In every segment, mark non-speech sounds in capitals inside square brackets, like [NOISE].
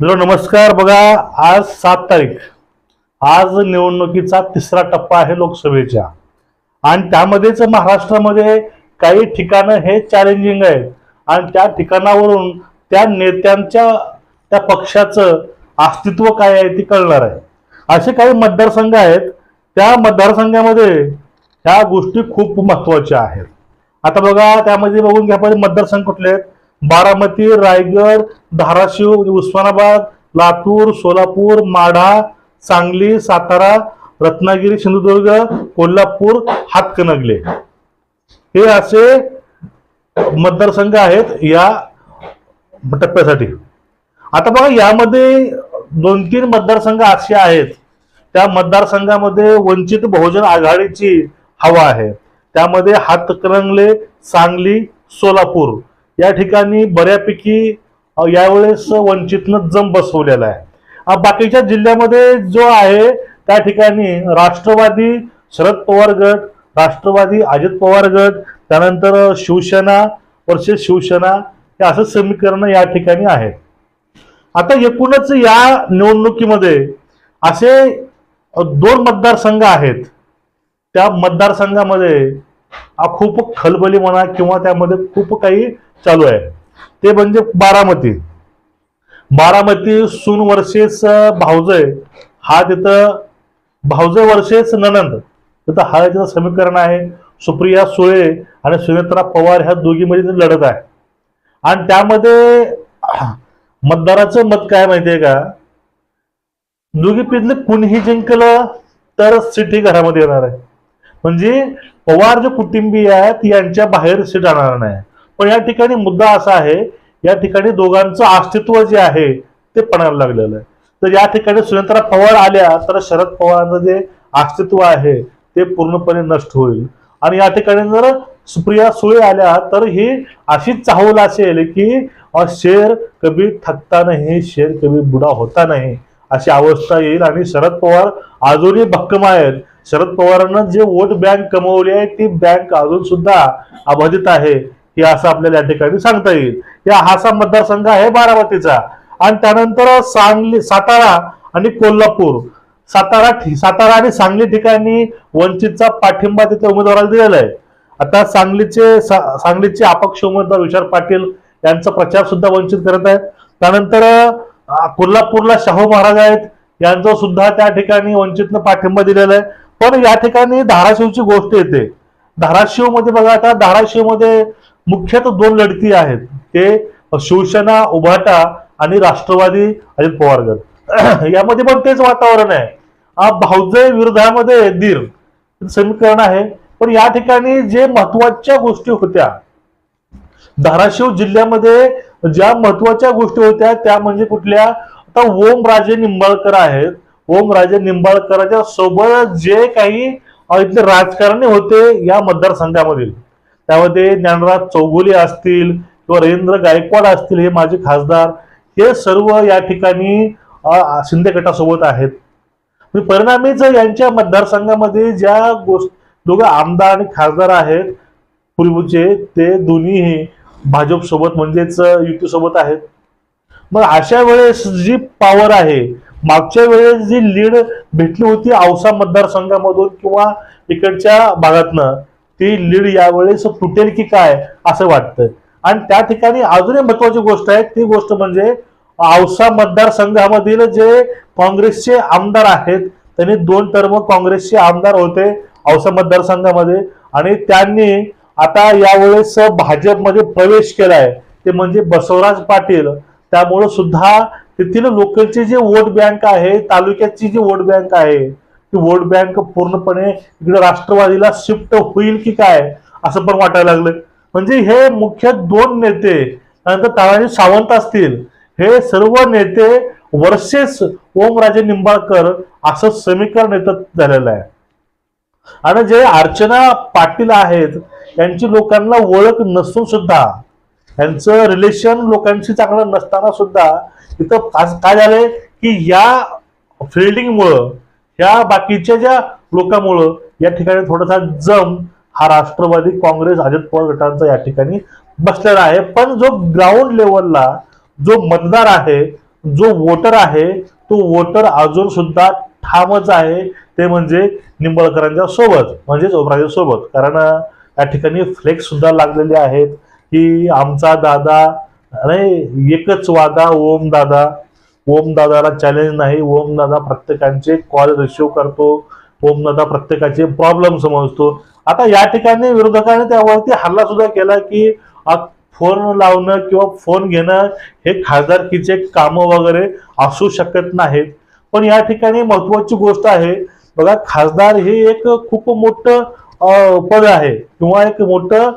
Hello नमस्कार. बघा आज सात तारीख. आज निवडणुकीचा तिसरा टप्पा आहे लोकसभेच्या आणि त्यामध्येच महाराष्ट्रामध्ये काही ठिकाणं हे चॅलेंजिंग आहेत. आणि त्या ठिकाणावरून त्या नेत्यांच्या त्या पक्षाचं अस्तित्व काय आहे ते कळणार आहे. असे काही मतदारसंघ आहेत. त्या मतदारसंघामध्ये ह्या गोष्टी खूप महत्त्वाच्या आहेत. आता बघा त्यामध्ये बघून घ्या पहिले मतदारसंघ कुठले आहेत? बारामती रायगड धाराशिव म्हणजे उस्मानाबाद लातूर सोलापूर माढा सांगली सातारा रत्नागिरी सिंधुदुर्ग कोल्हापूर हातकणगले. हे असे मतदारसंघ आहेत या टप्प्यासाठी. आता बघा यामध्ये दोन तीन मतदारसंघ असे आहेत. त्या मतदारसंघामध्ये वंचित बहुजन आघाडीची हवा आहे. त्यामध्ये हातकणंगले सांगली सोलापूर. या ठिकाणी बऱ्यापैकी यावेळेस वंचितनं जम बसवलेला आहे. बाकीच्या जिल्ह्यामध्ये जो आहे त्या ठिकाणी राष्ट्रवादी शरद पवार गट राष्ट्रवादी अजित पवार गट त्यानंतर शिवसेना वर्सेस शिवसेना हे असं समीकरण या ठिकाणी आहे आता एकूणच या निवडणुकीमध्ये असे दोन मतदारसंघ आहेत. त्या मतदारसंघामध्ये हा खूप खलबली म्हणा किंवा त्यामध्ये खूप काही चालू आहे. ते म्हणजे बारामती. बारामती सून वर्षेस भावजय. हा तिथं भावजय वर्षेस ननंद. तिथं हा तिथं समीकरण आहे. सुप्रिया सुळे आणि सुनेत्रा पवार ह्या दोघीमध्ये लढत आहे. आणि त्यामध्ये मतदाराचं मत काय माहितीये का? दोघीपैकी कुणीही जिंकलं तर सिटी घरामध्ये येणार आहे. म्हणजे पवार जे कुटुंबीय आहेत यांच्या बाहेर सीट नाही. पण या ठिकाणी मुद्दा असा आहे या ठिकाणी दोघांचं अस्तित्व जे आहे ते पणायला लागलेलं आहे. तर या ठिकाणी सुनेत्रा पवार आल्या तर शरद पवारांचं जे अस्तित्व आहे ते पूर्णपणे नष्ट होईल. आणि या ठिकाणी जर सुप्रिया सुळे आल्या तर ही अशीच चाहूल असेल की शेर कभी थकता नाही शेर कभी बुडा होता नाही अशी अवस्था येईल. आणि शरद पवार अजूनही भक्कम आहेत. शरद पवारांना जे वोट बँक कमवली आहे ती बँक अजून सुद्धा अबाधित आहे हे असं आपल्याला या ठिकाणी सांगता येईल. या हासा मतदारसंघ आहे बारामतीचा. आणि त्यानंतर सांगली सातारा आणि कोल्हापूर. सातारा ठि- सातारा आणि सांगली ठिकाणी वंचितचा पाठिंबा तिथे उमेदवाराला दिलेला आहे. आता सांगलीचे सा- सांगलीचे अपक्ष उमेदवार विशाल पाटील यांचा प्रचार सुद्धा वंचित करत आहेत. त्यानंतर कोल्हापूरला शाहू महाराज आहेत यांचा सुद्धा त्या ठिकाणी वंचितनं पाठिंबा दिलेला आहे. पण या ठिकाणी धाराशिवची गोष्ट येते. धाराशिवमध्ये बघा आता धाराशिवमध्ये मुख्यतः दोन लढती आहेत. ते शिवसेना उभाटा आणि राष्ट्रवादी अजित पवार गट [CLEARS THROAT] यामध्ये पण तेच वातावरण आहे. भाऊजे भाऊजय विरोधामध्ये दीर. समीकरण आहे. पण या ठिकाणी जे महत्त्वाच्या गोष्टी होत्या धाराशिव जिल्ह्यामध्ये ज्या महत्त्वाच्या गोष्टी होत्या त्या म्हणजे कुठल्या? आता ओमराजे निंबाळकर आहेत. ओमराजे निंबाळकरांच्या सोबत जे काही इथले राजकारणी होते या मतदारसंघामधील. त्यामध्ये ज्ञानराज चौगुले असतील किंवा रवींद्र गायकवाड असतील हे माझे खासदार हे सर्व या ठिकाणी शिंदे गटासोबत आहेत. म्हणजे परिणामीच यांच्या मतदारसंघामध्ये ज्या गोष्ट दोघं आमदार आणि खासदार आहेत पूर्वीचे ते दोन्हीही भाजप सोबत म्हणजेच युतीसोबत आहेत. मग अशा वेळेस जी पॉवर आहे मागच्या वेळेस जी लीड भेटली होती औसा मतदारसंघामधून किंवा इकडच्या भागातनं ती लीड यावेळेस तुटेल की काय असं वाटतं आणि त्या ठिकाणी अजून एक महत्वाची गोष्ट आहे ती गोष्ट म्हणजे औसा मतदारसंघामधील जे काँग्रेसचे आमदार आहेत त्यांनी दोन टर्म काँग्रेसचे आमदार होते औसा मतदारसंघामध्ये. आणि त्यांनी आता यावेळेस भाजपमध्ये प्रवेश केलाय. ते म्हणजे बसवराज पाटील त्यामुळे सुद्धा तेथील लोकलची जी वोट बँक आहे तालुक्याची जी वोट बँक आहे ती वोट बँक पूर्णपणे इकडे राष्ट्रवादीला शिफ्ट होईल की काय असं पण वाटायला लागलं म्हणजे हे मुख्य दोन नेते नंतर तानाजी सावंत असतील हे सर्व नेते वर्सेस ओमराजे निंबाळकर असं समीकरण येतं झालेलं आहे. आणि जे अर्चना पाटील आहेत त्यांची लोकांना ओळख नसून सुद्धा यांचं रिलेशन लोकांशी चांगलं नसताना सुद्धा इथं काय झालंय की या फिल्डिंगमुळं ह्या बाकीच्या ज्या लोकांमुळं या ठिकाणी थोडासा जम हा राष्ट्रवादी काँग्रेस अजित पवार गटांचा या ठिकाणी बसलेला आहे. पण जो ग्राउंड लेवलला जो मतदार आहे जो वोटर आहे तो वोटर अजून सुद्धा ठामच आहे. ते म्हणजे निंबाळकरांच्या सोबत म्हणजेच ओमराजे सोबत. कारण या ठिकाणी फ्लेक्स सुद्धा लागलेले आहेत. की आमचा दादा नाही एकच वादा ओम दादा. ओम दादाला चॅलेंज नाही ओम दादा प्रत्येकांचे कॉल रिसिव्ह करतो. ओम दादा प्रत्येकाचे प्रॉब्लेम समजतो. आता या ठिकाणी विरोधकाने त्यावरती हल्ला सुद्धा केला की फोन लावणं किंवा फोन घेणं हे खासदारकीचे कामं वगैरे असू शकत नाहीत. पण या ठिकाणी महत्वाची गोष्ट आहे बघा खासदार हे एक खूप मोठं पद आहे किंवा एक मोठं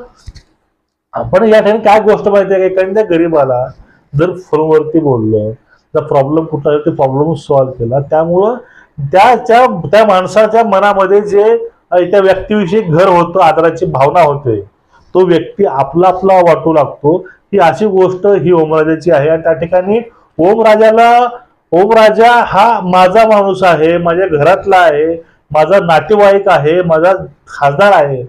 आपण या ठिकाणी काय गोष्ट माहिती आहे कारण त्या गरीबाला जर फोनवरती बोललं तर प्रॉब्लेम कुठला ते प्रॉब्लेम सॉल्व्ह केला त्यामुळं त्या त्या माणसाच्या मनामध्ये जे त्या व्यक्तीविषयी घर होतं आदराची भावना होते तो व्यक्ती आपला आपला वाटू लागतो. ही अशी गोष्ट ही ओमराजाची आहे. आणि त्या ठिकाणी ओमराजाला ओमराजा हा माझा माणूस आहे माझ्या घरातला आहे माझा नातेवाईक आहे माझा खासदार आहे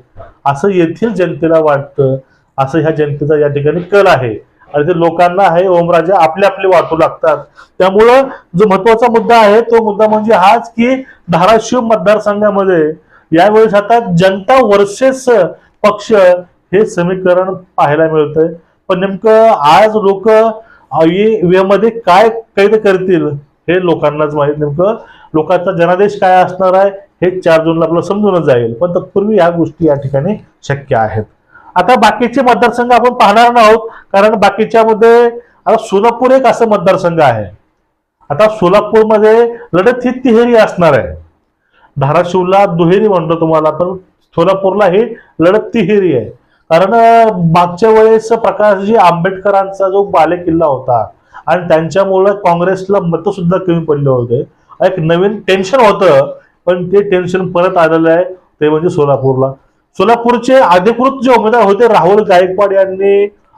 असं येथील जनतेला वाटतं. असं ह्या जनतेचा या ठिकाणी कल आहे. आणि ते लोकांना हे ओमराजा आपले आपले वाटू लागतात. त्यामुळं जो महत्त्वाचा मुद्दा आहे तो मुद्दा म्हणजे हाच की धाराशिव मतदारसंघामध्ये यावेळेस आता जनता वर्सेस पक्ष हे समीकरण पाहायला मिळतंय. पण नेमकं आज लोक मध्ये काय कैद करतील हे लोकांनाच माहीत नेमकं. लोकांचा जनादेश काय असणार आहे हे चार जूनला आपल्याला समजूनच जाईल. पण तत्पूर्वी या गोष्टी या ठिकाणी शक्य आहेत. आता बाकीचे मतदारसंघ आपण पाहणार नाहोत कारण बाकीच्यामध्ये आता सोलापूर एक असं मतदारसंघ आहे. आता सोलापूरमध्ये लढत ही तिहेरी असणार आहे. धाराशिवला दुहेरी म्हणतो तुम्हाला पण सोलापूरला ही लढत तिहेरी आहे. कारण मागच्या वेळेस प्रकाशजी आंबेडकरांचा जो बालेकिल्ला होता आणि त्यांच्यामुळे काँग्रेसला मतं सुद्धा कमी पडले होते. एक नवीन टेन्शन होतं पण ते टेन्शन परत आलेलं आहे ते म्हणजे सोलापूरला. सोलापूरचे अधिकृत जे उमेदवार होते राहुल गायकवाड यांनी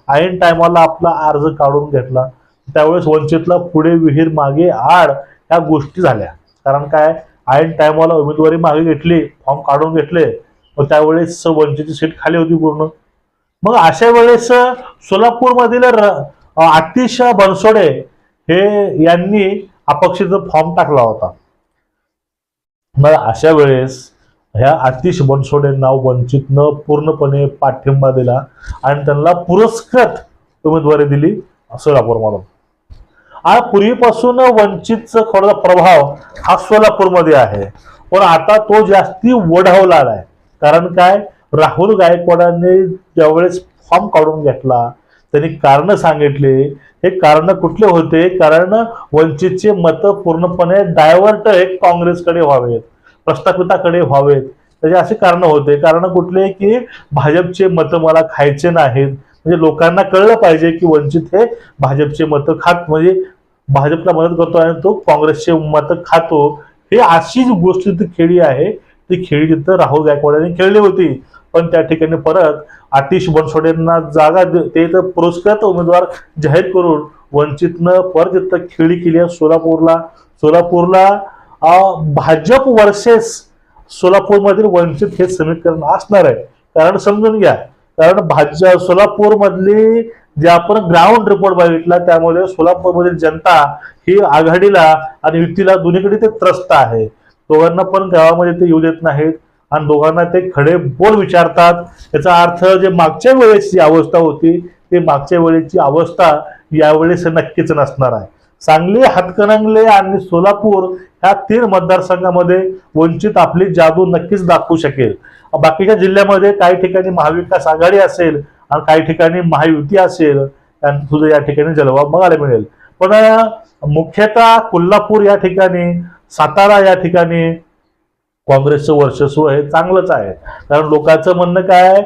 ऐन टायमाला आपला अर्ज काढून घेतला. त्यावेळेस वंचितला पुढे विहीर मागे आड या गोष्टी झाल्या. कारण काय? ऐन टायमाला उमेदवारी मागे घेतली फॉर्म काढून घेतले मग त्यावेळेस वंचितची सीट खाली होती पूर्ण. मग अशा वेळेस सोलापूरमधील आतिश बनसोडे हे यांनी अपक्षेचा फॉर्म टाकला होता. मग अशा वेळेस ह्या आतिश बनसोडे नाव वंचितनं पूर्णपणे पाठिंबा दिला आणि त्यांना पुरस्कृत उमेदवारी दिली सोलापूरमधून आणि पूर्वीपासून वंचितचा खरं प्रभाव हा सोलापूरमध्ये आहे. पण आता तो जास्ती ओढावला आहे कारण काय? राहुल गायकवाडांनी ज्यावेळेस फॉर्म काढून घेतला त्यांनी कारण सांगितले. हे कारण कुठले होते? कारण वंचितचे मत पूर्णपणे डायव्हर्ट एक काँग्रेसकडे व्हावेत. प्रस्थापिताकडे व्हावेत. त्याचे असे कारण होते. कारण कुठले की भाजपचे मत मला खायचे नाहीत. म्हणजे लोकांना कळलं पाहिजे की वंचित हे भाजपचे मत खात म्हणजे भाजपला मदत करतो आणि तो काँग्रेसचे मत खातो. हे अशी जी गोष्ट तिथे खेळी आहे. ती खेळी तिथं राहुल गायकवाड खेळली होती. पण त्या ठिकाणी परत आतिश बनसोडेंना जागा दे- ते तर पुरस्कृत उमेदवार जाहीर करून वंचितनं परत तिथं खेळी केली आहे सोलापूरला. सोलापूरला भाजप वर्सेस सोलापूरमधील वंचित हे समीकरण असणार आहे. कारण समजून घ्या कारण भाजप सोलापूरमधली जे आपण ग्राउंड रिपोर्ट बघितला त्यामुळे सोलापूरमधील जनता ही आघाडीला आणि युतीला दोन्हीकडे ते त्रस्त आहे. दोघांना पण गावामध्ये ते येऊ देत नाहीत आणि दोघांना ते खडे बोल विचारतात. याचा अर्थ जे मागच्या वेळेची अवस्था होती ते मागच्या वेळेची अवस्था यावेळेस नक्कीच नसणार आहे. सांगली हातकणंगले आणि सोलापूर ह्या तीन मतदारसंघामध्ये वंचित आपली जादू नक्कीच दाखवू शकेल. बाकीच्या जिल्ह्यामध्ये काही ठिकाणी महाविकास आघाडी असेल आणि काही ठिकाणी महायुती असेल सुद्धा या ठिकाणी जलवा बघायला मिळेल. पण मुख्यतः कोल्हापूर या ठिकाणी सातारा या ठिकाणी काँग्रेसचं वर्चस्व हे चांगलंच आहे. कारण लोकांचं म्हणणं काय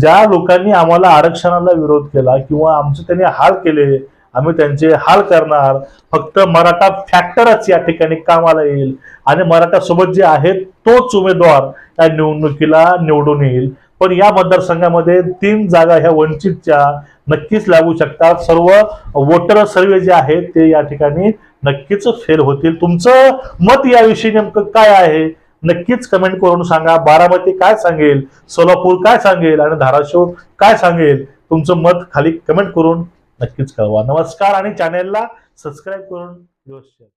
ज्या लोकांनी आम्हाला आरक्षणाला विरोध केला किंवा आमचे त्यांनी हाल केले आम्ही त्यांचे हाल करणार. फक्त मराठा फॅक्टरच या ठिकाणी कामाला येईल. आणि मराठा सोबत जे आहेत तोच उमेदवार या निवडणुकीला निवडून येईल. पण या मतदारसंघामध्ये तीन जागा ह्या वंचितच्या नक्कीच लागू शकतात. सर्व वोटर सर्वे जे आहेत ते या ठिकाणी नक्कीच फेल होतील. तुमचं मत याविषयी नेमकं काय आहे? नक्कीच कमेंट करून सांगा. बारामती काय सांगेल? सोलापूर काय सांगेल? आणि धाराशिव काय सांगेल? तुमचं मत खाली कमेंट करून नक्कीच कळवा. नमस्कार आणि चॅनेलला सबस्क्राईब करून शेअर